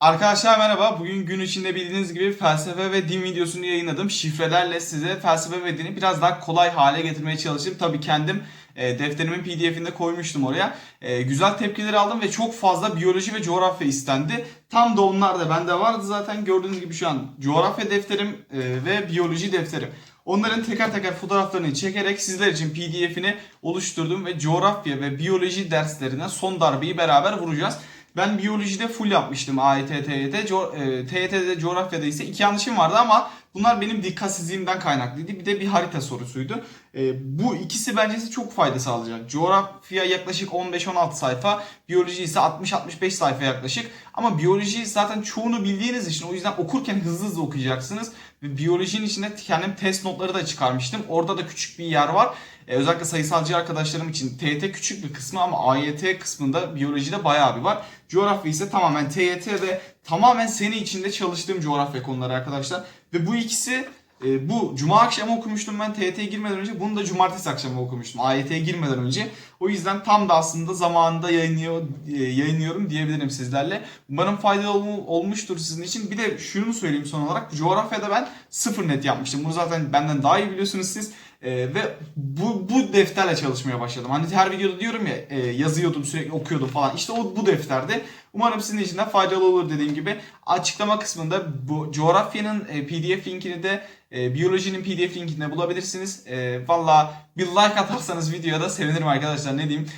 Arkadaşlar merhaba. Bugün gün içinde bildiğiniz gibi felsefe ve din videosunu yayınladım. Şifrelerle size felsefe ve dini biraz daha kolay hale getirmeye çalıştım. Tabii kendim e, defterimin pdf'inde koymuştum oraya. E, güzel tepkiler aldım ve çok fazla biyoloji ve coğrafya istendi. Tam da onlar da bende vardı zaten. Gördüğünüz gibi şu an coğrafya defterim e, ve biyoloji defterim. Onların teker teker fotoğraflarını çekerek sizler için pdf'ini oluşturdum ve coğrafya ve biyoloji derslerine son darbeyi beraber vuracağız. Ben biyolojide full yapmıştım AYT, TYT. Co- e, TYT'de coğrafyada ise iki yanlışım vardı ama bunlar benim dikkatsizliğimden kaynaklıydı. Bir de bir harita sorusuydu. E, bu ikisi bence size çok fayda sağlayacak. Coğrafya yaklaşık 15-16 sayfa, biyoloji ise 60-65 sayfa yaklaşık. Ama biyoloji zaten çoğunu bildiğiniz için o yüzden okurken hızlı hızlı okuyacaksınız. Ve biyolojinin içinde kendim test notları da çıkarmıştım. Orada da küçük bir yer var. Ee, özellikle sayısalcı arkadaşlarım için TYT küçük bir kısmı ama AYT kısmında biyolojide bayağı bir var. Coğrafya ise tamamen TYT ve tamamen sene içinde çalıştığım coğrafya konuları arkadaşlar. Ve bu ikisi e, bu cuma akşamı okumuştum ben TYT'ye girmeden önce. Bunu da cumartesi akşamı okumuştum AYT'ye girmeden önce. O yüzden tam da aslında zamanında yayınlıyor, e, yayınlıyorum diyebilirim sizlerle. Umarım faydalı ol- olmuştur sizin için. Bir de şunu söyleyeyim son olarak. Coğrafyada ben sıfır net yapmıştım. Bunu zaten benden daha iyi biliyorsunuz siz. E, ve bu, bu defterle çalışmaya başladım. Hani her videoda diyorum ya e, yazıyordum sürekli okuyordum falan. İşte o bu defterde. Umarım sizin için de faydalı olur dediğim gibi. Açıklama kısmında bu coğrafyanın e, pdf linkini de e, biyolojinin pdf linkinde bulabilirsiniz. E, Valla bir like atarsanız videoya da sevinirim arkadaşlar ne diyeyim.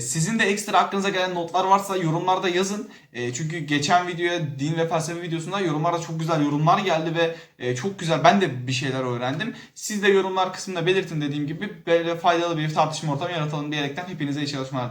Sizin de ekstra aklınıza gelen notlar varsa yorumlarda yazın. Çünkü geçen videoya din ve felsefe videosunda yorumlarda çok güzel yorumlar geldi ve çok güzel ben de bir şeyler öğrendim. Siz de yorumlar kısmında belirtin dediğim gibi böyle faydalı bir tartışma ortamı yaratalım diyerekten hepinize iyi çalışmalar.